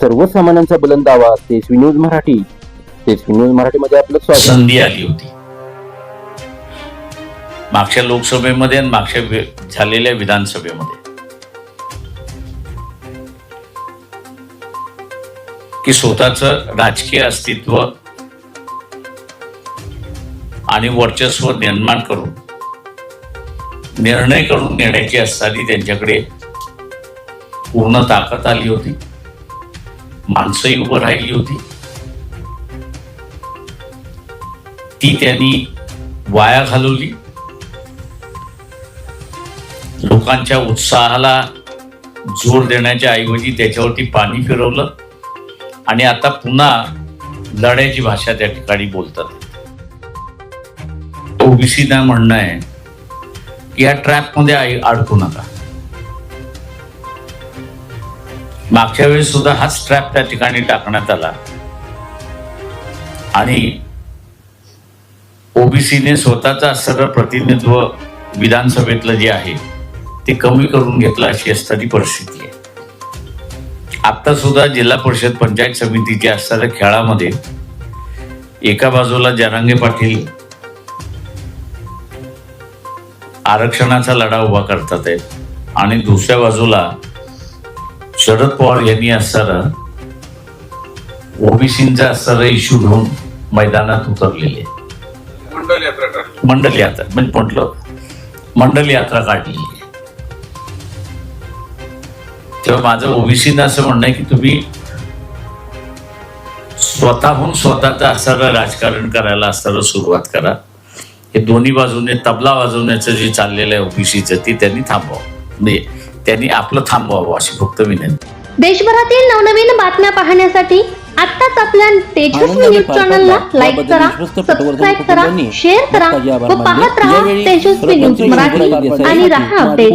सर्वसामान्यांचा बुलंद आवाज तेजस्वी न्यूज मराठी. तेजस्वी न्यूज मराठीमध्ये आपलं स्वागत. संधी आली होती. मागच्या लोकसभेमध्ये आणि मागच्या झालेल्या विधानसभेमध्ये. की स्वतःच राजकीय अस्तित्व आणि वर्चस्व निर्माण करून निर्णय करून घेण्याची असताना त्यांच्याकडे पूर्ण ताकद आली होती. माणसंही उभं राहिली होती. ती त्यांनी वाया घालवली. लोकांच्या उत्साहाला जोर देण्याच्या ऐवजी त्याच्यावरती पाणी फिरवलं. आणि आता पुन्हा लढ्याची भाषा त्या ठिकाणी बोलतात. ओबीसीना म्हणणं आहे की या ट्रॅपमध्ये आई- अडकू नका. मागच्या वेळेस सुद्धा हाच ट्रॅप त्या ठिकाणी टाकण्यात आला. आणि ओबीसीने स्वतःचा असणारं प्रतिनिधित्व विधानसभेतलं जे आहे ते कमी करून घेतलं अशी असणारी परिस्थिती आहे. आता सुद्धा जिल्हा परिषद पंचायत समितीच्या असणाऱ्या खेळामध्ये एका बाजूला जरांगे पाटील आरक्षणाचा लढा उभा करतात आहेत आणि दुसऱ्या बाजूला शरद पवार यांनी असणारं ओबीसींचा असणारा इश्यू घेऊन मैदानात उतरलेले. मंडल यात्रा काढली. मंडल यात्रा म्हणजे म्हटलं मंडल यात्रा काढलेली. आहे तेव्हा माझं ओबीसीनं असं म्हणणं आहे की तुम्ही स्वतःहून स्वतःचं असणारं राजकारण करायला असणारं सुरुवात करा. हे दोन्ही बाजूने तबला वाजवण्याचं जे चाललेलं आहे ओबीसीचं ते त्यांनी थांबवावं म्हणजे त्यांनी आपलं थांबवावं अशी फक्त विनंती देशभरातील नवनवीन बातम्या पाहण्यासाठी आत्ताच आपल्या तेजस्वी न्यूज चॅनलला. लाईक करा सबस्क्राईब करा शेअर करा व. पाहत राहा तेजस्वी न्यूज मराठी आणि रहा अपडेट